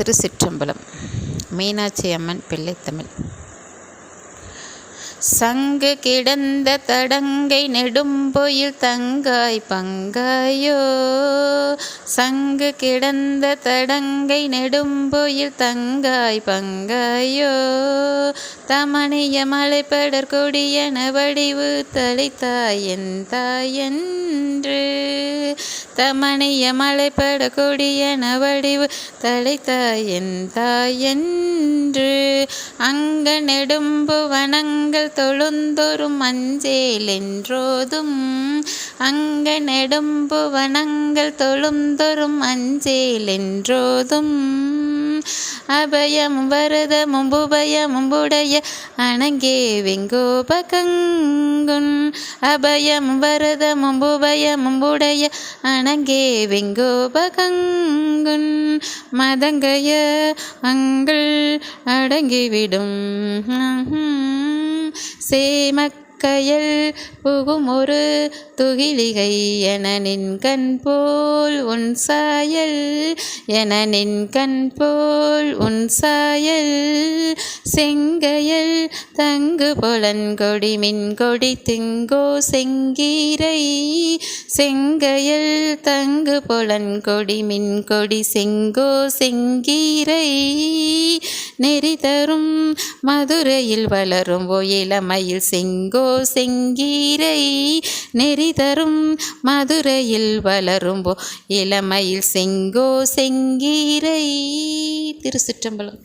திருச்சிற்றம்பலம். மீனாட்சி அம்மன் பிள்ளைத்தமிழ் சங்கு கிடந்த தடங்கை நெடும்பொயில் தங்காய் பங்காயோ? சங்கு கிடந்த தடங்கை நெடும்பொயில் தங்காய் பங்காயோ? தமணிய மலைப்படர் கொடியன வடிவு தலைத்தாய் என் தாயன்று தமணிய மலைப்படக்கூடிய நவடிவு வடிவு தலைத்தாய் என் தாயன்று அங்க நெடும்பு வனங்கள் தொழுந்தொரும் மஞ்சேல் என்றோதும் அங்க நெடும்பு வனங்கள் தொழுந்தொரும் அஞ்சேல் என்றோதும் அபயமும் வரதமும் புபயமும் உடைய அணங்கே வெங்கோபகங்குன் அபயமும் வரதமும் புபயமும் உடைய அணங்கே வெங்கோபகங்குன் மதங்கைய அங்கள் அடங்கிவிடும். சேமக்கயல் புகும் ஒரு துகிலிகை என நின் கண் போல் உன் சாயல் என நின் கண் போல் உன் சாயல். செங்கயல் தங்கு புலன் கொடி மின் கொடி திங்கோ செங்கீரை செங்கயல் தங்கு புலன் கொடி மின் கொடி செங்கோ செங்கீரை. நெறி தரும். மதுரையில் வளரும் ஓ இளமையில் செங்கோ செங்கீரை. நெறி தரும். மதுரையில் வளரும் ஓ இளமையில் செங்கோ செங்கீரை. திருச்சிற்றம்பலம்.